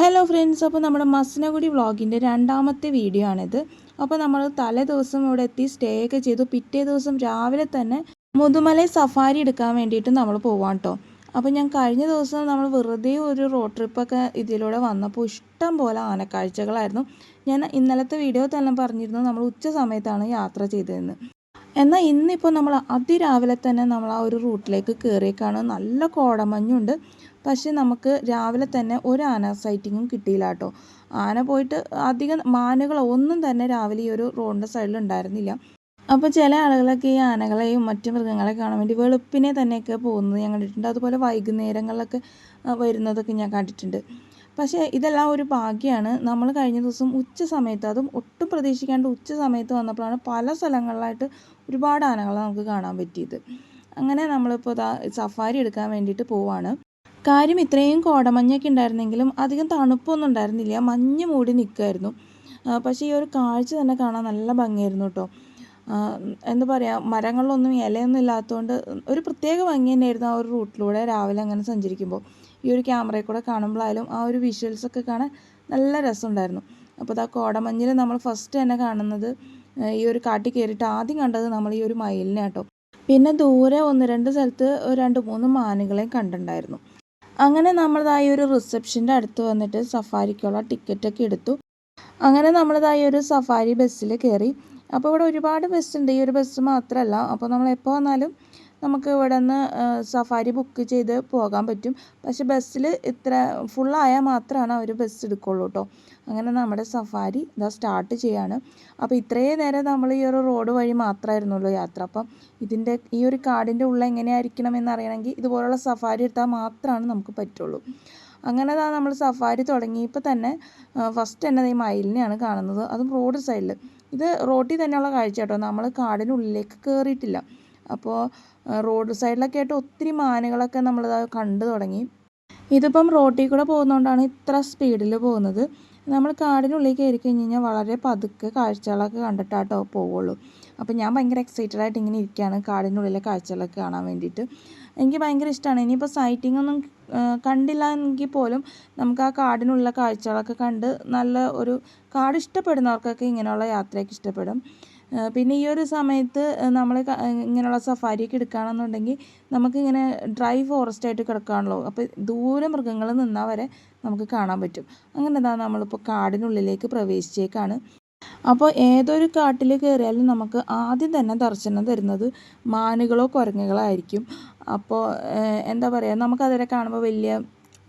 Hello friends അപ്പോൾ നമ്മുടെ മസനഗുഡി വ്ളോഗിന്റെ രണ്ടാമത്തെ വീഡിയോ ആണിത്. അപ്പോൾ നമ്മൾ തലേ ദിവസം ഇവിടെ എത്തി സ്റ്റേ ഒക്കെ ചെയ്തു. പിറ്റേ ദിവസം രാവിലെ തന്നെ മുതുമലൈ സഫാരി എടുക്കാൻ വേണ്ടിയിട്ട് നമ്മൾ പോവാം കേട്ടോ അപ്പോൾ ഞാൻ കഴിഞ്ഞ ദിവസം നമ്മൾ വെറുതെ ഒരു റോഡ് ട്രിപ്പൊക്കെ ഇതിലൂടെ വന്നപ്പോൾ ഇഷ്ടം പോലെ ആനക്കാഴ്ചകളായിരുന്നു. ഞാൻ ഇന്നലത്തെ വീഡിയോ തന്നെ പറഞ്ഞിരുന്നു നമ്മൾ ഉച്ച സമയത്താണ് യാത്ര ചെയ്തതെന്ന്. എന്നാൽ ഇന്നിപ്പോൾ നമ്മൾ അതിരാവിലെ തന്നെ നമ്മൾ ആ ഒരു റൂട്ടിലേക്ക് കയറിയേക്കാണ് നല്ല കോടമഞ്ഞുണ്ട്. പക്ഷേ നമുക്ക് രാവിലെ തന്നെ ഒരു ആന സൈറ്റിങ്ങും കിട്ടിയില്ല കേട്ടോ. ആന പോയിട്ട് അധികം മാനുകളോ ഒന്നും തന്നെ രാവിലെ ഈ ഒരു റോഡിന്റെ സൈഡിൽ ഉണ്ടായിരുന്നില്ല. അപ്പോൾ ചില ആളുകളൊക്കെ ഈ ആനകളെയും മറ്റു മൃഗങ്ങളെ കാണാൻ വേണ്ടി വെളുപ്പിനെ തന്നെയൊക്കെ പോകുന്നത് ഞാൻ കണ്ടിട്ടുണ്ട്. അതുപോലെ വൈകുന്നേരങ്ങളിലൊക്കെ വരുന്നതൊക്കെ ഞാൻ കണ്ടിട്ടുണ്ട്. പക്ഷേ ഇതെല്ലാം ഒരു ഭാഗ്യമാണ് നമ്മൾ കഴിഞ്ഞ ദിവസം ഉച്ച സമയത്ത് അതും ഒട്ടും പ്രതീക്ഷിക്കാണ്ട് ഉച്ച സമയത്ത് വന്നപ്പോഴാണ് പല സ്ഥലങ്ങളിലായിട്ട് ഒരുപാട് ആനകളെ നമുക്ക് കാണാൻ പറ്റിയത്. അങ്ങനെ നമ്മളിപ്പോൾ സഫാരി എടുക്കാൻ വേണ്ടിയിട്ട് പോവാണ്. കാര്യം ഇത്രയും കോടമഞ്ഞൊക്കെ ഉണ്ടായിരുന്നെങ്കിലും അധികം തണുപ്പൊന്നും ഉണ്ടായിരുന്നില്ല. മഞ്ഞ് മൂടി നിൽക്കുമായിരുന്നു പക്ഷേ ഈ ഒരു കാഴ്ച തന്നെ കാണാൻ നല്ല ഭംഗിയായിരുന്നു കേട്ടോ. എന്താ പറയുക മരങ്ങളിലൊന്നും ഇലയൊന്നും ഇല്ലാത്തതുകൊണ്ട് ഒരു പ്രത്യേക ഭംഗി തന്നെയായിരുന്നു ആ ഒരു റൂട്ടിലൂടെ രാവിലെ അങ്ങനെ സഞ്ചരിക്കുമ്പോൾ. ഈ ഒരു ക്യാമറയിൽ കൂടെ കാണുമ്പോഴായാലും ആ ഒരു വിഷ്വൽസൊക്കെ കാണാൻ നല്ല രസമുണ്ടായിരുന്നു. അപ്പോൾ ആ കോടമഞ്ഞിൽ നമ്മൾ ഫസ്റ്റ് തന്നെ കാണുന്നത് ഈ ഒരു കാട്ടിൽ കയറിയിട്ട് ആദ്യം കണ്ടത് നമ്മൾ ഈ ഒരു മയിലിനെ കേട്ടോ. പിന്നെ ദൂരെ ഒന്ന് രണ്ട് സ്ഥലത്ത് രണ്ട് മൂന്ന് മാനുകളെയും കണ്ടിട്ടുണ്ടായിരുന്നു. അങ്ങനെ നമ്മളതായ ഒരു റിസപ്ഷന്റെ അടുത്ത് വന്നിട്ട് സഫാരിക്കുള്ള ടിക്കറ്റൊക്കെ എടുത്തു. അങ്ങനെ നമ്മളതായ ഒരു സഫാരി ബസ്സിൽ കയറി. അപ്പോൾ ഇവിടെ ഒരുപാട് ബസ്സുണ്ട് ഈ ഒരു ബസ് മാത്രമല്ല അപ്പോൾ നമ്മൾ എപ്പോൾ വന്നാലും നമുക്ക് ഇവിടെ നിന്ന് സഫാരി ബുക്ക് ചെയ്ത് പോകാൻ പറ്റും. പക്ഷെ ബസ്സിൽ ഇത്ര ഫുള്ളായാൽ മാത്രമാണ് അവർ ബസ് എടുക്കുള്ളൂ കേട്ടോ അങ്ങനെ നമ്മുടെ സഫാരി ഇതാ സ്റ്റാർട്ട് ചെയ്യാണ്. അപ്പോൾ ഇത്രയും നേരം നമ്മൾ ഈ ഒരു റോഡ് വഴി മാത്രമായിരുന്നുള്ളൂ യാത്ര. അപ്പം ഇതിന്റെ ഈ ഒരു കാടിന്റെ ഉള്ളിൽ എങ്ങനെയായിരിക്കണം എന്നറിയണമെങ്കിൽ ഇതുപോലുള്ള സഫാരി എടുത്താൽ മാത്രമാണ് നമുക്ക് പറ്റുള്ളൂ. അങ്ങനെ താ നമ്മൾ സഫാരി തുടങ്ങിയപ്പോൾ തന്നെ ഫസ്റ്റ് തന്നെ ഈ മയിലിനെയാണ് കാണുന്നത്. അതും റോഡ് സൈഡിൽ ഇത് റോഡിൽ തന്നെയുള്ള കാഴ്ച കേട്ടോ നമ്മൾ കാടിനുള്ളിലേക്ക് കയറിയിട്ടില്ല അപ്പോൾ റോഡ് സൈഡിലൊക്കെ ആയിട്ട് ഒത്തിരി മാനുകളൊക്കെ നമ്മൾ കണ്ടു തുടങ്ങി. ഇതിപ്പം റോട്ടിൽ കൂടെ പോകുന്നതുകൊണ്ടാണ് ഇത്ര സ്പീഡിൽ പോകുന്നത്. നമ്മൾ കാടിനുള്ളിൽ കയറി കഴിഞ്ഞ് കഴിഞ്ഞാൽ വളരെ പതുക്കെ കാഴ്ചകളൊക്കെ കണ്ടിട്ടാട്ടോ പോവുള്ളൂ. അപ്പോൾ ഞാൻ ഭയങ്കര എക്സൈറ്റഡ് ആയിട്ട് ഇങ്ങനെ ഇരിക്കുകയാണ് കാടിനുള്ളിലെ കാഴ്ചകളൊക്കെ കാണാൻ വേണ്ടിയിട്ട്. എനിക്ക് ഭയങ്കര ഇഷ്ടമാണ് ഇനിയിപ്പോൾ സൈറ്റിംഗ് ഒന്നും കണ്ടില്ല എങ്കിൽ പോലും നമുക്ക് ആ കാടിനുള്ള കാഴ്ചകളൊക്കെ കണ്ട് നല്ല ഒരു കാട് ഇഷ്ടപ്പെടുന്നവർക്കൊക്കെ ഇങ്ങനെയുള്ള യാത്രയൊക്കെ ഇഷ്ടപ്പെടും. പിന്നെ ഈ ഒരു സമയത്ത് നമ്മൾ ഇങ്ങനെയുള്ള സഫാരിയൊക്കെ എടുക്കുകയാണെന്നുണ്ടെങ്കിൽ നമുക്കിങ്ങനെ ഡ്രൈ ഫോറസ്റ്റ് ആയിട്ട് കിടക്കുകയാണല്ലോ അപ്പോൾ ദൂരെ മൃഗങ്ങൾ നിന്നാൽ വരെ നമുക്ക് കാണാൻ പറ്റും. അങ്ങനെ എന്താ നമ്മളിപ്പോൾ കാടിനുള്ളിലേക്ക് പ്രവേശിച്ചേക്കാണ്. അപ്പോൾ ഏതൊരു കാട്ടിൽ കയറിയാലും നമുക്ക് ആദ്യം തന്നെ ദർശനം തരുന്നത് മാനുകളോ കുരങ്ങുകളോ ആയിരിക്കും. അപ്പോൾ എന്താ പറയുക നമുക്കതിനെ കാണുമ്പോൾ വലിയ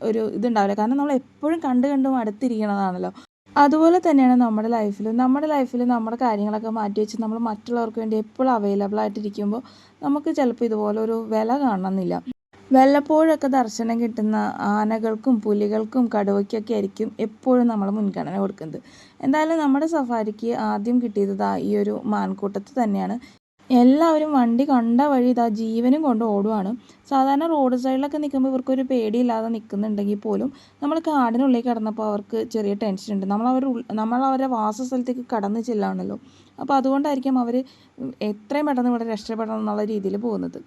ഒരു ഇതുണ്ടാവില്ല. കാരണം നമ്മൾ എപ്പോഴും കണ്ട് കണ്ടും അടുത്തിരിക്കണതാണല്ലോ. അതുപോലെ തന്നെയാണ് നമ്മുടെ ലൈഫിൽ നമ്മുടെ ലൈഫിൽ നമ്മുടെ കാര്യങ്ങളൊക്കെ മാറ്റി വെച്ച് നമ്മൾ മറ്റുള്ളവർക്ക് വേണ്ടി എപ്പോഴും അവൈലബിൾ ആയിട്ടിരിക്കുമ്പോൾ നമുക്ക് ചിലപ്പോൾ ഇതുപോലെ ഒരു വില കാണണമെന്നില്ല. വല്ലപ്പോഴൊക്കെ ദർശനം കിട്ടുന്ന ആനകൾക്കും പുലികൾക്കും കടുവയ്ക്കൊക്കെ ആയിരിക്കും എപ്പോഴും നമ്മൾ മുൻഗണന കൊടുക്കുന്നത്. എന്തായാലും നമ്മുടെ സഫാരിക്ക് ആദ്യം കിട്ടിയത് ഈ ഒരു മാൻകൂട്ടത്ത് തന്നെയാണ്. എല്ലാവരും വണ്ടി കണ്ട വഴി ഇതാ ജീവനും കൊണ്ട് ഓടുവാണ്. സാധാരണ റോഡ് സൈഡിലൊക്കെ നിൽക്കുമ്പോൾ ഇവർക്കൊരു പേടിയില്ലാതെ നിൽക്കുന്നുണ്ടെങ്കിൽ പോലും നമ്മൾ കാടിനുള്ളിൽ കിടന്നപ്പോൾ അവർക്ക് ചെറിയ ടെൻഷൻ ഉണ്ട്. നമ്മൾ അവർ നമ്മൾ അവരുടെ വാസസ്ഥലത്തേക്ക് കടന്നു ചെല്ലാണല്ലോ. അപ്പോൾ അതുകൊണ്ടായിരിക്കും അവർ എത്രയും പെട്ടെന്ന് ഇവിടെ രക്ഷപ്പെടണം എന്നുള്ള രീതിയിൽ പോകുന്നത്.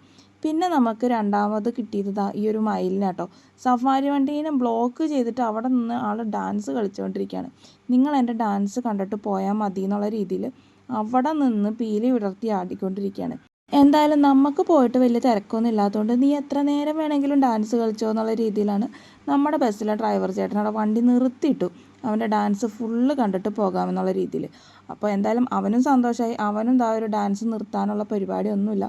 പിന്നെ നമുക്ക് രണ്ടാമത് കിട്ടിയത് ഈ ഒരു മയിലിനാട്ടോ സഫാരി വണ്ടീനെ ബ്ലോക്ക് ചെയ്തിട്ട് അവിടെ നിന്ന് ആൾ ഡാൻസ് കളിച്ചുകൊണ്ടിരിക്കുകയാണ്. നിങ്ങൾ എന്റെ ഡാൻസ് കണ്ടിട്ട് പോയാൽ മതി എന്നുള്ള രീതിയിൽ അവിടെ നിന്ന് പീലി വിടർത്തി ആടിക്കൊണ്ടിരിക്കുകയാണ്. എന്തായാലും നമുക്ക് പോയിട്ട് വലിയ തിരക്കൊന്നും ഇല്ലാത്തതുകൊണ്ട് നീ എത്ര നേരം വേണമെങ്കിലും ഡാൻസ് കളിച്ചോ എന്നുള്ള രീതിയിലാണ് നമ്മുടെ ബസ്സിലെ ഡ്രൈവർ ചേട്ടൻ അവിടെ വണ്ടി നിർത്തിയിട്ടു. അവന്റെ ഡാൻസ് ഫുള്ള് കണ്ടിട്ട് പോകാമെന്നുള്ള രീതിയിൽ. അപ്പോൾ എന്തായാലും അവനും സന്തോഷമായി അവനും ഇതാ ഒരു ഡാൻസ് നിർത്താനുള്ള പരിപാടിയൊന്നുമില്ല.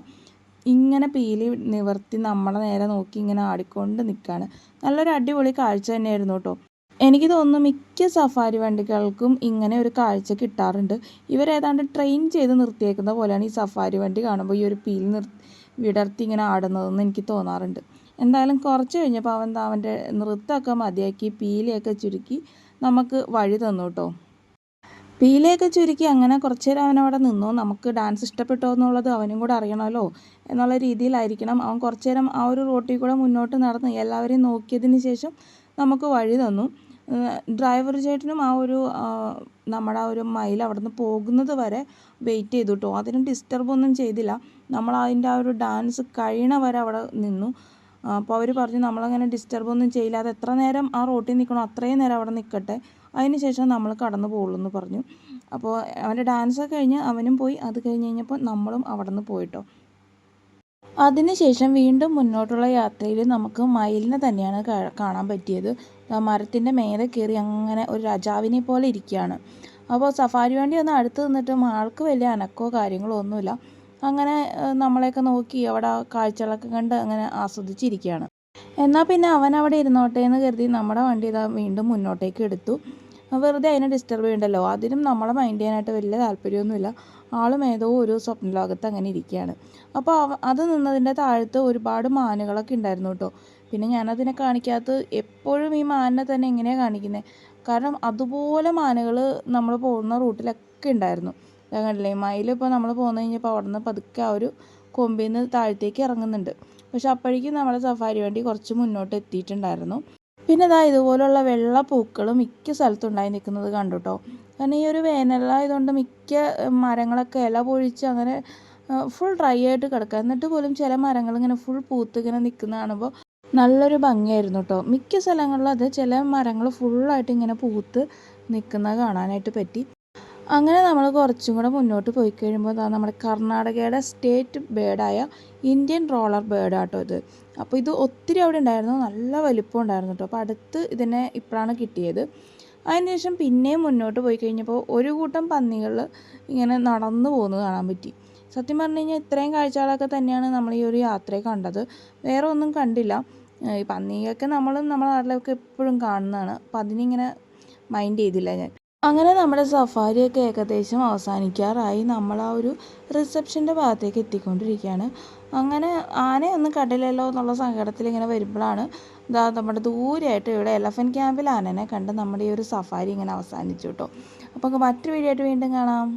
ഇങ്ങനെ പീലി നിവർത്തി നമ്മളെ നേരെ നോക്കി ഇങ്ങനെ ആടിക്കൊണ്ട് നിൽക്കുകയാണ്. നല്ലൊരു അടിപൊളി കാഴ്ച തന്നെയായിരുന്നു കേട്ടോ. എനിക്ക് തോന്നുന്നു മിക്ക സഫാരി വണ്ടികൾക്കും ഇങ്ങനെ ഒരു കാഴ്ച കിട്ടാറുണ്ട്. ഇവരേതാണ്ട് ട്രെയിൻ ചെയ്ത് നിർത്തിയേക്കുന്ന പോലെയാണ് ഈ സഫാരി വണ്ടി കാണുമ്പോൾ ഈ ഒരു പീൽ നിർ വിടർത്തി ഇങ്ങനെ ആടുന്നതെന്ന് എനിക്ക് തോന്നാറുണ്ട്. എന്തായാലും കുറച്ച് കഴിഞ്ഞപ്പോൾ അവൻ അവന്റെ നൃത്തമൊക്കെ മതിയാക്കി പീലിയൊക്കെ ചുരുക്കി നമുക്ക് വഴി തന്നു കേട്ടോ. പീലയൊക്കെ ചുരുക്കി അങ്ങനെ കുറച്ച് നേരം അവനവിടെ നിന്നു. നമുക്ക് ഡാൻസ് ഇഷ്ടപ്പെട്ടോ എന്നുള്ളത് അവനും കൂടെ അറിയണമല്ലോ എന്നുള്ള രീതിയിലായിരിക്കണം. അവൻ കുറച്ച് നേരം ആ ഒരു റോട്ടിൽ കൂടെ മുന്നോട്ട് നടന്ന് എല്ലാവരെയും നോക്കിയതിന് ശേഷം നമുക്ക് വഴി തന്നു. ഡ്രൈവർ ചേട്ടനും ആ ഒരു നമ്മുടെ ആ ഒരു മയിൽ അവിടെ നിന്ന് പോകുന്നത് വരെ വെയിറ്റ് ചെയ്തു കേട്ടോ അതിനും ഡിസ്റ്റർബ് ഒന്നും ചെയ്തില്ല. നമ്മൾ അതിന്റെ ആ ഒരു ഡാൻസ് കഴിയണ വരെ അവിടെ നിന്നു. അപ്പോൾ അവർ പറഞ്ഞു നമ്മളങ്ങനെ ഡിസ്റ്റർബ് ഒന്നും ചെയ്യില്ല. അത് എത്ര നേരം ആ റോട്ടിൽ നിൽക്കണോ അത്രയും നേരം അവിടെ നിൽക്കട്ടെ അതിന് ശേഷം നമ്മൾ കടന്നു പോകുള്ളൂ എന്ന് പറഞ്ഞു. അപ്പോൾ അവന്റെ ഡാൻസൊക്കെ കഴിഞ്ഞ് അവനും പോയി. അത് കഴിഞ്ഞ് കഴിഞ്ഞപ്പോൾ നമ്മളും അവിടെ നിന്ന് പോയിട്ടോ. അതിനുശേഷം വീണ്ടും മുന്നോട്ടുള്ള യാത്രയിൽ നമുക്ക് മയിലിനെ തന്നെയാണ് കാണാൻ പറ്റിയത്. മരത്തിന്റെ മേലെ കയറി അങ്ങനെ ഒരു രാജാവിനെ പോലെ ഇരിക്കുകയാണ്. അപ്പോൾ സഫാരി വണ്ടി ഒന്ന് അടുത്ത് നിന്നിട്ടും ആൾക്ക് വലിയ അനക്കോ കാര്യങ്ങളോ ഒന്നുമില്ല. അങ്ങനെ നമ്മളെയൊക്കെ നോക്കി അവിടെ കാഴ്ചകളൊക്കെ കണ്ട് അങ്ങനെ ആസ്വദിച്ചിരിക്കുകയാണ്. എന്നാൽ പിന്നെ അവൻ അവിടെ ഇരുന്നോട്ടെ എന്ന് കരുതി നമ്മുടെ വണ്ടി ഇതാ വീണ്ടും മുന്നോട്ടേക്ക് എടുത്തു. വെറുതെ അതിനെ ഡിസ്റ്റർബ് ചെയ്യണ്ടല്ലോ? അതിനും നമ്മളെ മൈൻഡ് ചെയ്യാനായിട്ട് വലിയ താല്പര്യമൊന്നുമില്ല. ആളും ഏതോ ഒരു സ്വപ്ന ലോകത്ത് അങ്ങനെ ഇരിക്കുകയാണ്. അപ്പോൾ അത് നിന്നതിന്റെ താഴത്ത് ഒരുപാട് മാനുകളൊക്കെ ഉണ്ടായിരുന്നു കേട്ടോ. പിന്നെ ഞാനതിനെ കാണിക്കാത്ത എപ്പോഴും ഈ മാനിനെ തന്നെ എങ്ങനെയാണ് കാണിക്കുന്നത് കാരണം അതുപോലെ മാനുകൾ നമ്മൾ പോകുന്ന റൂട്ടിലൊക്കെ ഉണ്ടായിരുന്നു. കണ്ടില്ലേ മയിൽ ഇപ്പോൾ നമ്മൾ പോകുന്ന കഴിഞ്ഞപ്പോൾ അവിടെ നിന്ന് പതുക്കെ ആ ഒരു കൊമ്പിൽ നിന്ന് താഴത്തേക്ക് ഇറങ്ങുന്നുണ്ട്. പക്ഷെ അപ്പോഴേക്കും നമ്മുടെ സഫാരി വണ്ടി കുറച്ച് മുന്നോട്ട് എത്തിയിട്ടുണ്ടായിരുന്നു. പിന്നെ ഇതാ ഇതുപോലുള്ള വെള്ള പൂക്കൾ മിക്ക സ്ഥലത്തും ഉണ്ടായി നിൽക്കുന്നത് കണ്ടു കേട്ടോ കാരണം ഈ ഒരു വേനലായതുകൊണ്ട് മിക്ക മരങ്ങളൊക്കെ ഇല പൊഴിച്ച് അങ്ങനെ ഫുൾ ഡ്രൈ ആയിട്ട് കിടക്കുക. എന്നിട്ട് പോലും ചില മരങ്ങൾ ഇങ്ങനെ ഫുൾ പൂത്ത് ഇങ്ങനെ നിൽക്കുന്ന കാണുമ്പോൾ നല്ലൊരു ഭംഗിയായിരുന്നു കേട്ടോ മിക്ക സ്ഥലങ്ങളിലും അത് ചില മരങ്ങൾ ഫുള്ളായിട്ട് ഇങ്ങനെ പൂത്ത് നിൽക്കുന്നത് കാണാനായിട്ട് പറ്റി. അങ്ങനെ നമ്മൾ കുറച്ചും കൂടെ മുന്നോട്ട് പോയി കഴിയുമ്പോൾ നമ്മുടെ കർണാടകയുടെ സ്റ്റേറ്റ് ബേഡായ ഇന്ത്യൻ റോളർ ബേഡ് ആട്ടോ ഇത്. അപ്പോൾ ഇത് ഒത്തിരി അവിടെ ഉണ്ടായിരുന്നു നല്ല വലിപ്പം ഉണ്ടായിരുന്നു കേട്ടോ. അപ്പോൾ അടുത്ത് ഇതിനെ ഇപ്പോഴാണ് കിട്ടിയത്. അതിനുശേഷം പിന്നെയും മുന്നോട്ട് പോയി കഴിഞ്ഞപ്പോൾ ഒരു കൂട്ടം പന്നികൾ ഇങ്ങനെ നടന്നു പോകുന്നത് കാണാൻ പറ്റി. സത്യം പറഞ്ഞു കഴിഞ്ഞാൽ ഇത്രയും കാഴ്ചകളൊക്കെ തന്നെയാണ് നമ്മൾ ഈ ഒരു യാത്രയെ കണ്ടത്. വേറെ ഒന്നും കണ്ടില്ല. ഈ പന്നിയൊക്കെ നമ്മൾ നമ്മുടെ നാട്ടിലൊക്കെ എപ്പോഴും കാണുന്നതാണ്. അപ്പം അതിനിങ്ങനെ മൈൻഡ് ചെയ്തില്ല ഞാൻ. അങ്ങനെ നമ്മുടെ സഫാരിയൊക്കെ ഏകദേശം അവസാനിക്കാറായി. നമ്മൾ ആ ഒരു റിസപ്ഷന്റെ ഭാഗത്തേക്ക് എത്തിക്കൊണ്ടിരിക്കുകയാണ്. അങ്ങനെ ആനയൊന്നും കണ്ടില്ലല്ലോ എന്നുള്ള സങ്കടത്തിൽ ഇങ്ങനെ വരുമ്പോഴാണ് ഇതാ നമ്മുടെ ദൂരെയായിട്ട് ഇവിടെ എലഫന്റ് ക്യാമ്പിൽ ആനനെ കണ്ട് നമ്മുടെ ഈ ഒരു സഫാരി ഇങ്ങനെ അവസാനിച്ചു കേട്ടോ. അപ്പോൾ മറ്റൊരു വീഡിയോ ആയിട്ട് വീണ്ടും കാണാം.